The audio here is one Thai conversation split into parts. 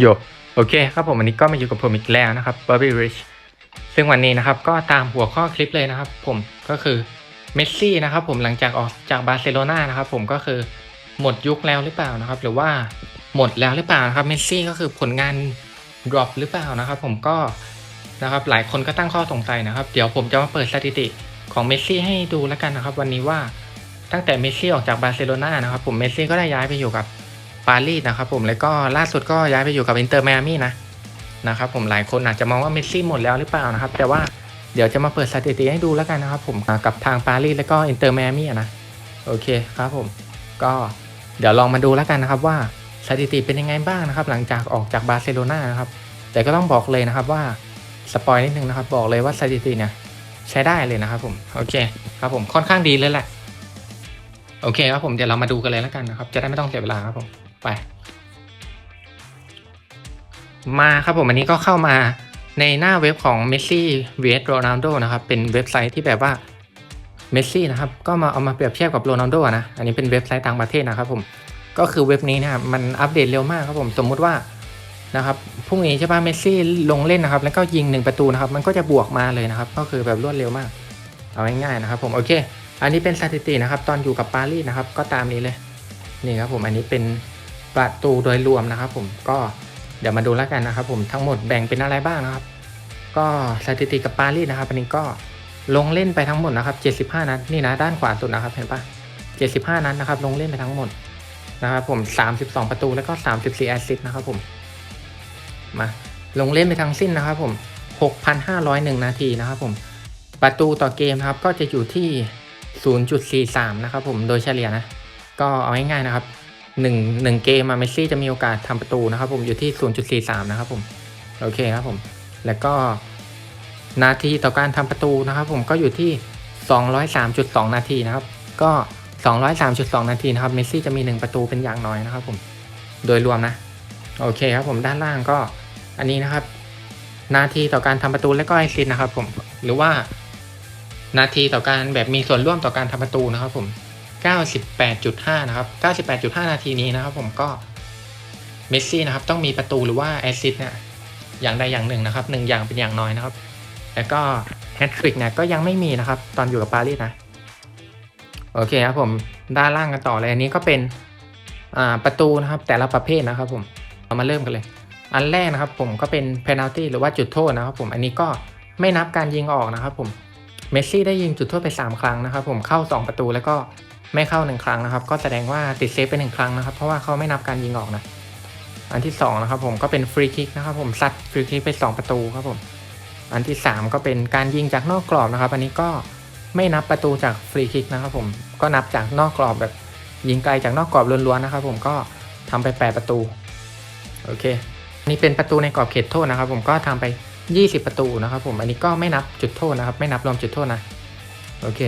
โยโอเคครับผมวันนี้ก็มาอยู่กับผมอีกแล้วนะครับ Bobby Rich ซึ่งวันนี้นะครับก็ตามหัวข้อคลิปเลยนะครับ ผมก็คือเมสซี่นะครับผมหลังจากออกจากบาร์เซโลนานะครับผมก็คือหมดยุคแล้วหรือเปล่านะครับ หรือว่าหมดแล้วหรือเปล่านะครับเมสซี่ก็คือผลงาน drop หรือเปล่านะครับ ผมก็นะครับหลายคนก็ตั้งข้อสงสัยนะครับ เดี๋ยวผมจะมาเปิดสถิติของเมสซี่ให้ดูแล้วกันนะครับ วันนี้ว่าตั้งแต่เมสซี่ออกจากบาร์เซโลนานะครับผมเมสซี่ก็ได้ย้ายไปอยู่กับ ปารีสนะครับผมแล้วก็ล่าสุดก็ย้ายไปอยู่กับอินเตอร์มามี่นะนะครับผมหลายคนอาจจะมองว่าเมสซี่หมดแล้วหรือเปล่านะครับ แต่ว่าเดี๋ยวจะมาเปิดสถิติให้ดูแล้วกันนะครับผมกับทางปารีสแล้วก็อินเตอร์มามี่นะโอเคครับผมก็เดี๋ยวลองมาดูแล้วกันนะครับว่าสถิติเป็นยังไงบ้างนะครับ หลังจากออกจากบาร์เซโลนานะครับแต่ก็ต้องบอกเลยนะครับว่าสปอยนิดนึงนะครับ บอกเลยว่าสถิติเนี่ยใช้ได้เลยนะครับผมโอเคครับผมค่อนข้างดีเลยแหละโอเคครับผมเดี๋ยวเรามาดูกันเลยแล้วกันนะครับ จะได้ไม่ต้องเสียเวลาครับผม ไป มาครับผมอันนี้ก็เข้ามาในหน้าเว็บของ Messi vs Ronaldo นะครับ เป็นเว็บไซต์ที่แบบว่า Messi นะครับ ก็มาเอามาเปรียบเทียบกับโรนัลโดนะ อันนี้เป็นเว็บไซต์ต่างประเทศนะครับผม ก็คือเว็บนี้นะครับ มันอัปเดตเร็วมากครับผม สมมุติว่านะครับ พรุ่งนี้ใช่ป่ะ เมสซี่ลงเล่นนะครับ แล้วก็ยิงหนึ่งประตูนะครับ มันก็จะบวกมาเลยนะครับ ก็คือแบบรวดเร็วมาก เอาง่ายๆนะครับผม โอเค อันนี้เป็นสถิตินะครับ ตอนอยู่กับปารีสนะครับ ก็ตามนี้เลย นี่ครับผม อันนี้เป็น ประตูโดยรวมนะครับ ผมก็เดี๋ยวมาดูแล้วกันนะครับ ผมทั้งหมดแบ่งเป็นอะไรบ้างนะครับ ก็สถิติกับปารีสนะครับอันนี้ก็ลงเล่นไปทั้งหมดนะครับ75 นัดนี่นะด้านขวาสุดนะครับเห็นปะ75 นัดนะครับ ลงเล่นไปทั้งหมดนะครับ ผม 32 ประตูแล้วก็ 34แอสซิสต์นะครับ ผมมาลงเล่นไปทั้งสิ้นนะครับ ผม 6,501 นาทีนะครับ ผม ประตูต่อเกมครับ ก็จะอยู่ที่ 0.43 นะครับ ผมโดยเฉลี่ยนะ ก็เอาง่ายๆนะครับ หนึ่งหนึ่งเกมมาเมสซี่จะมีโอกาสทำประตูนะครับผมอยู่ที่ 0.43 นะครับผมโอเคครับผม แล้วก็นาทีต่อการทำประตูนะครับ ผมก็อยู่ที่ 203.2 นาทีนะครับ ก็ 203.2 นาทีนะครับเมสซี่จะมี 1 ประตูเป็นอย่างน้อยนะครับ ผมโดยรวมนะโอเคครับผมด้านล่างก็อันนี้นะครับ นาทีต่อการทำประตูและก็ไอซินนะครับ ผมหรือว่า นาทีต่อการแบบมีส่วนร่วมต่อการทำประตูนะครับ ผม 98.5 นะครับ 98.5 นาทีนี้นะครับผมก็เมสซี่นะครับต้องมีประตูหรือว่าแอสซิสต์เนี่ยอย่างใดอย่างหนึ่งนะครับหนึ่งอย่างเป็นอย่างน้อยนะครับ แล้วก็แฮตทริกเนี่ยก็ยังไม่มีนะครับ ตอนอยู่กับปารีสนะ โอเคครับผมด้านล่างกันต่อเลยอันนี้ก็เป็นประตูนะครับแต่ละประเภทนะครับผมเรามาเริ่มกันเลย อันแรกนะครับผมก็เป็นเพนัลตี้หรือว่าจุดโทษนะครับผมอันนี้ก็ไม่นับการยิงออกนะครับผมเมสซี่ได้ยิงจุดโทษไป 3 ครั้งนะครับผมเข้า 2 ประตูแล้วก็ ไม่เข้า1ครั้งนะครับ ก็แสดงว่าติดเซฟไป1ครั้งนะครับ เพราะว่าเขาไม่นับการยิงออกนะ อันที่2นะครับผมก็เป็นฟรีคิกนะครับผมซัดฟรีคิกไป 2 ประตูครับผม อันที่ 3 ก็เป็นการยิงจากนอกกรอบนะครับ อันนี้ก็ไม่นับประตูจากฟรีคิกนะครับผมก็นับจากนอกกรอบแบบยิงไกลจากนอกกรอบล้วนๆนะครับ ผมก็ทำไป 8 ประตูโอเคอันนี้เป็นประตูในกรอบเขตโทษนะครับ ผมก็ทำไป 20 ประตูนะครับ ผมอันนี้ก็ไม่นับจุดโทษนะครับ ไม่นับรวมจุดโทษนะโอเค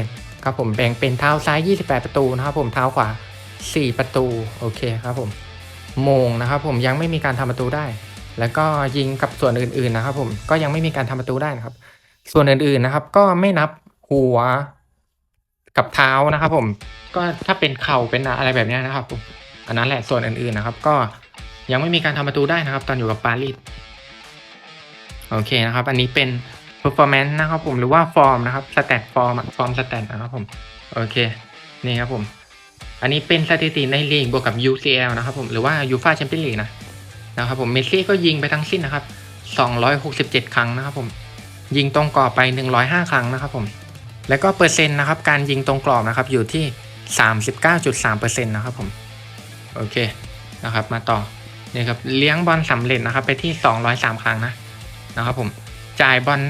ครับผมแบ่งเป็นเท้าซ้าย 28 ประตูนะครับผมเท้าขวา 4 ประตูโอเคครับผมโมงนะครับผมยังไม่มีการทำประตูได้ แล้วก็ยิงกับส่วนอื่นๆนะครับผมก็ยังไม่มีการทำประตูได้นะครับ ส่วนอื่นๆนะครับ ก็ไม่นับหัวกับเท้านะครับ ผมก็ถ้าเป็นเข่าเป็นอะไรแบบนี้นะครับผมอันนั้นแหละส่วนอื่นๆนะครับ ก็ยังไม่มีการทำประตูได้นะครับ ตอนอยู่กับปารีสโอเคนะครับ อันนี้เป็น performance นะครับผมหรือว่าฟอร์มนะครับ stat form ฟอร์ม stat นะครับผมโอเคนี่ครับผมอันนี้เป็นสถิติในลีกบวกกับ UCL นะครับผมหรือว่า UEFA Champions League นะนะครับผมเมสซี่ก็ยิงไปทั้งสิ้นนะครับ267 ครั้งนะครับผมยิงตรงกรอบไป 105 ครั้งนะครับผมแล้วก็เปอร์เซ็นต์นะครับการยิงตรงกรอบนะครับอยู่ที่ 39.3%นะครับผมโอเคนะครับมาต่อนี่ครับเลี้ยงบอลสำเร็จนะครับไปที่ 203 ครั้งนะนะครับผม จ่ายบอล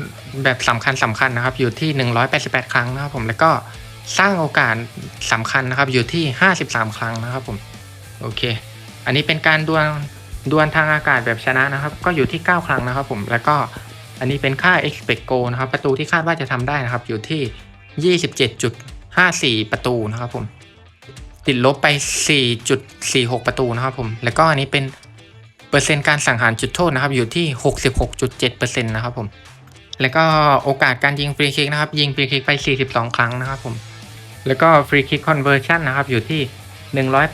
แบบสำคัญสำคัญนะครับ อยู่ที่ 188 ครั้งนะครับผมแล้วก็สร้างโอกาสสำคัญนะครับ อยู่ที่ 53 ครั้งนะครับผมโอเค อันนี้เป็นการดวลดวลทางอากาศแบบชนะนะครับ ก็อยู่ที่ 9 ครั้งนะครับผมแล้วก็อันนี้เป็นค่า expect goal นะครับ ประตูที่คาดว่าจะทำได้นะครับ อยู่ที่ 27.54 ประตูนะครับผมติดลบไป 4.46 ประตูนะครับผม แล้วก็อันนี้เป็น เปอร์เซ็นต์การสังหารจุดโทษนะครับอยู่ที่ 66.7%นะครับผมแล้วก็โอกาสการยิงฟรีคิกนะครับยิงฟรีคิกไป 42 ครั้งนะครับผมแล้วก็ฟรีคิกคอนเวอร์ชันนะครับอยู่ที่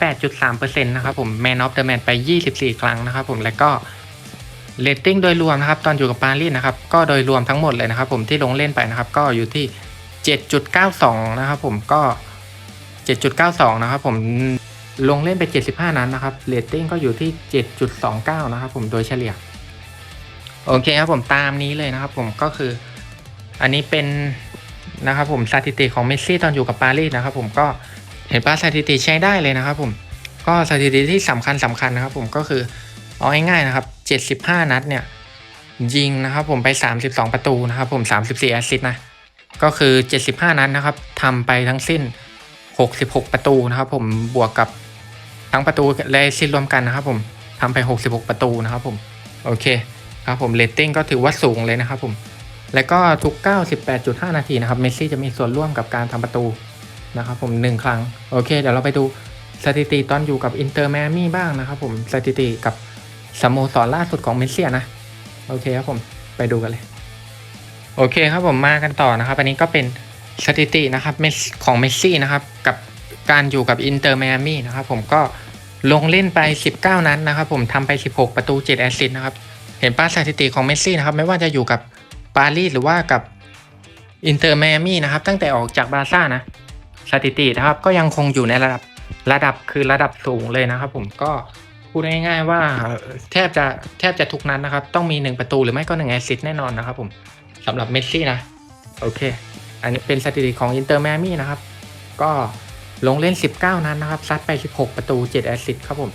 108.3%นะครับผมแมนออฟเดอะแมนไป 24 ครั้งนะครับผมแล้วก็เรตติ้งโดยรวมนะครับตอนอยู่กับปารีสนะครับก็โดยรวมทั้งหมดเลยนะครับผมที่ลงเล่นไปนะครับก็อยู่ที่ 7.92 นะครับผมก็ 7.92 นะครับผม ลงเล่นไป 75 นั้นนะครับเรตติ้งก็อยู่ที่ 7.29 นะครับผมโดยเฉลี่ย โอเคครับผมตามนี้เลยนะครับผมก็คือ อันนี้เป็นนะครับผมสถิติของเมสซี่ตอนอยู่กับปารีสนะครับผมก็เห็นป้าสถิติใช้ได้เลยนะครับผมก็สถิติที่สำคัญสำคัญนะครับผมก็คือเอาง่ายๆนะครับ 75 นัดเนี่ยยิงนะครับผมไป 32 ประตูนะครับผม 34แอสซิสต์นะก็คือ 75 นัดนะครับทำไปทั้งสิ้น 66 ประตูนะครับผมบวกกับ ทั้งประตูและแอสซิสต์รวมกันนะครับผมทำไป 66 ประตูนะครับผมโอเคครับผมเรตติ้งก็ถือว่าสูงเลยนะครับผมแล้วก็ทุก 98.5 นาทีนะครับเมสซี่จะมีส่วนร่วมกับการทำประตูนะครับผมหนึ่งครั้งโอเค เดี๋ยวเราไปดูสถิติตอนอยู่กับอินเตอร์แมมี่บ้างนะครับผมสถิติกับสโมสรล่าสุดของเมสซี่นะโอเคครับผมไปดูกันเลย โอเคครับผมมากันต่อนะครับ อันนี้ก็เป็นสถิตินะครับของเมสซี่นะครับกับ การอยู่กับอินเตอร์แมามี่นะครับผมก็ลงเล่นไป 19 นัดนนะครับผมทำไป 16 ประตู 7 แอสซิสต์นะครับ เห็นป้าสถิติของเมสซี่นะครับ ไม่ว่าจะอยู่กับปารีสหรือว่ากับอินเตอร์แมามี่นะครับ ตั้งแต่ออกจากบาร์ซ่านะสถิตินะครับก็ยังคงอยู่ในระดับระดับคือระดับสูงเลยนะครับผมก็พูดง่ายๆว่าแทบจะแทบจะทุกนัดนะครับ ต้องมี 1 ประตูหรือไม่ก็1แอสซิสต์แน่นอนนะครับผมสำหรับเมสซี่นะ โอเค อันนี้เป็นสถิติของอินเตอร์แมมี่นะครับ ก็ ลงเล่น 19 นัดนะครับ ซัดไป 16 ประตู 7 แอสซิสต์ครับผม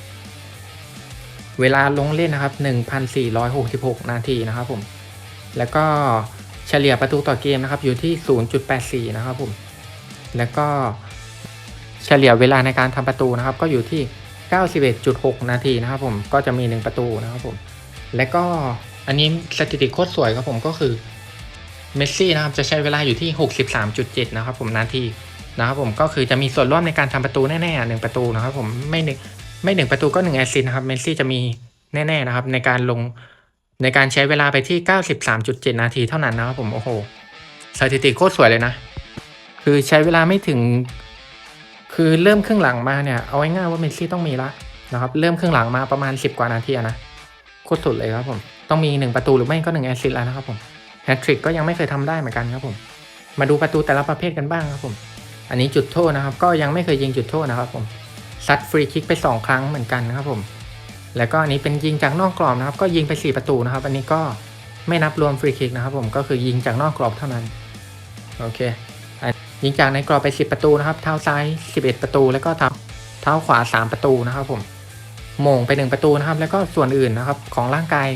เวลาลงเล่นนะครับ 1,466 นาทีนะครับผม แล้วก็เฉลี่ยประตูต่อเกมนะครับ อยู่ที่ 0.84 นะครับผม แล้วก็เฉลี่ยเวลาในการทำประตูนะครับ ก็อยู่ที่ 91.6 นาทีนะครับผม ก็จะมี 1 ประตูนะครับผม และก็อันนี้สถิติโคตรสวยครับผมก็คือเมสซี่นะครับจะใช้เวลาอยู่ที่ 63.7 นะครับผมนาที นะครับผมก็คือจะมีส่วนร่วมในการทำประตูแน่ๆหนึ่งประตูนะครับผมไม่หนึ่งไม่หนึ่งประตูก็หนึ่งแอซิสนะครับเมสซี่จะมีแน่ๆนะครับในการลงในการใช้เวลาไปที่ 93.7 นาทีเท่านั้นนะครับผมโอ้โหสถิติโคตรสวยเลยนะ คือใช้เวลาไม่ถึง คือเริ่มครึ่งหลังมาเนี่ยเอาง่ายๆว่าเมสซี่ต้องมีละนะครับเริ่มครึ่งหลังมาประมาณ 10 กว่านาทีนะโคตรสุดเลยครับผมต้องมี 1 ประตูหรือไม่ก็1แอซิสแล้วนะครับผมแฮตทริกก็ยังไม่เคยทำได้เหมือนกันครับผมมาดูประตูแต่ละประเภทกันบ้างครับผม อันนี้จุดโทษนะครับ ก็ยังไม่เคยยิงจุดโทษนะครับผมซัดฟรีคิกไป 2 ครั้งเหมือนกันนะครับผม แล้วก็อันนี้เป็นยิงจากนอกกรอบนะครับ ก็ยิงไป 4 ประตูนะครับ อันนี้ก็ไม่นับรวมฟรีคิกนะครับ ผมก็คือยิงจากนอกกรอบเท่านั้นโอเคอันยิงจากในกรอบไป 10 ประตูนะครับ เท้าซ้าย 11 ประตู แล้วก็เท้าเท้าขวา 3 ประตูนะครับผมโมงไป 1 ประตูนะครับ แล้วก็ส่วนอื่นนะครับ ของร่างกาย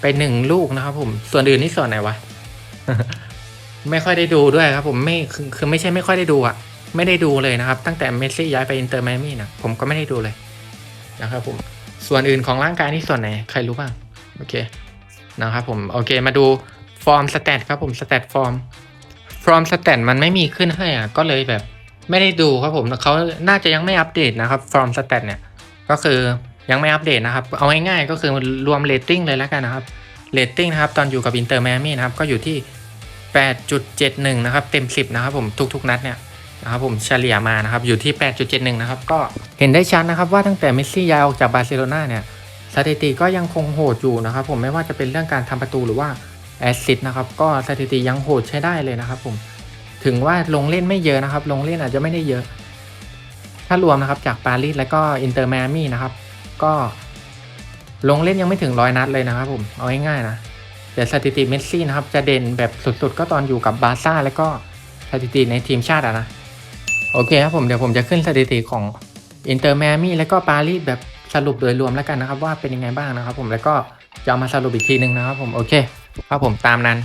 ไป 1 ลูกนะครับ ผม ส่วนอื่นนี่ส่วนไหนวะ ไม่ค่อยได้ดูด้วยครับผมไม่คือคือไม่ใช่ไม่ค่อยได้ดูอะไม่ได้ดูเลยนะครับ ตั้งแต่เมสซี่ย้ายไปอินเตอร์แมมี่นะผมก็ไม่ได้ดูเลยนะครับผมส่วนอื่นของร่างกายนี่ส่วนไหนใครรู้บ้างโอเคนะครับผมโอเคมาดูฟอร์มสแตทครับผมสแตทฟอร์มฟอร์มสแตทมันไม่มีขึ้นให้อะก็เลยแบบไม่ได้ดูครับผมเขาน่าจะยังไม่อัปเดตนะครับฟอร์มสแตทเนี่ยก็คือยังไม่อัปเดตนะครับ เอาง่ายๆก็คือรวมเรตติ้งเลยแล้วกันนะครับเรตติ้งนะครับตอนอยู่กับอินเตอร์แมมี่นะครับก็อยู่ที่ 8.71 นะครับ เต็ม 10 นะครับผมทุกๆ นัดเนี่ยนะครับผมเฉลี่ยมานะครับอยู่ที่ 8.71 นะครับ ก็เห็นได้ชัดนะครับว่าตั้งแต่เมสซี่ย้ายออกจากบาร์เซโลนาเนี่ยสถิติก็ยังคงโหดอยู่นะครับ ผมไม่ว่าจะเป็นเรื่องการทำประตูหรือว่าแอสซิสต์นะครับก็สถิติยังโหดใช้ได้เลยนะครับ ผมถึงว่าลงเล่นไม่เยอะนะครับ ลงเล่นอาจจะไม่ได้เยอะ ถ้ารวมนะครับจากปารีสแล้วก็อินเตอร์แมมี่นะครับ ก็ลงเล่นยังไม่ถึงร้อยนัดเลยนะครับ ผมเอาง่ายๆนะ แต่สถิติเมสซี่นะครับจะเด่นแบบสุดๆ ก็ตอนอยู่กับบาร์ซ่าแล้วก็สถิติในทีมชาติอะนะ โอเคครับผมเดี๋ยวผมจะขึ้นสถิติของอินเตอร์แมมี่แล้วก็ปารีสแบบสรุปโดยรวมแล้วกันนะครับ ว่าเป็นยังไงบ้างนะครับ ผมแล้วก็จะมาสรุปอีกทีหนึ่งนะครับ ผมโอเคครับผมตามนั้น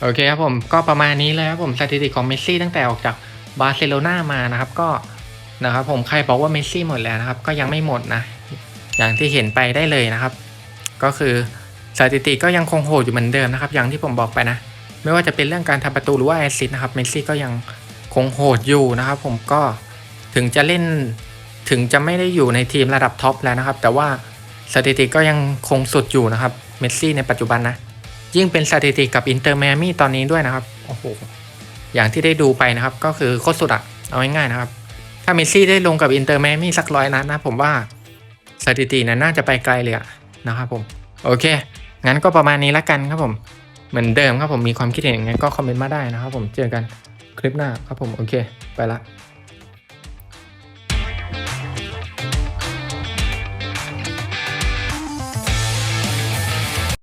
โอเคครับผมก็ประมาณนี้เลยครับผมสถิติของเมสซี่ตั้งแต่ออกจากบาร์เซโลนามานะครับก็นะครับผมใครบอกว่าเมสซี่หมดแล้วนะครับ ก็ยังไม่หมดนะ อย่างที่เห็นไปได้เลยนะครับ ก็คือ สถิติก็ยังคงโหดอยู่เหมือนเดิมนะครับ อย่างที่ผมบอกไปนะ ไม่ว่าจะเป็นเรื่องการทำประตูหรือว่าแอซิสนะครับเมสซี่ก็ยังคงโหดอยู่นะครับผมก็ถึงจะเล่นถึงจะไม่ได้อยู่ในทีมระดับท็อปแล้วนะครับ แต่ว่าสถิติก็ยังคงสุดอยู่นะครับเมสซี่ในปัจจุบันนะ ยิ่งเป็นสถิติกับอินเตอร์แมมี่ตอนนี้ด้วยนะครับโอ้โหอย่างที่ได้ดูไปนะครับ ก็คือโคตรสุดอะเอาง่ายๆนะครับ ถ้าเมสซี่ได้ลงกับอินเตอร์แมมี่สักร้อยนัดนะ ผมว่าสถิตินั้นน่าจะไปไกลเลยอะนะครับผม โอเค งั้นก็ประมาณนี้ละกันครับผม เหมือนเดิมครับผมมีความคิดเห็นยังไงก็คอมเมนต์มาได้นะครับผมเจอกันคลิปหน้าครับผมโอเค ไปละ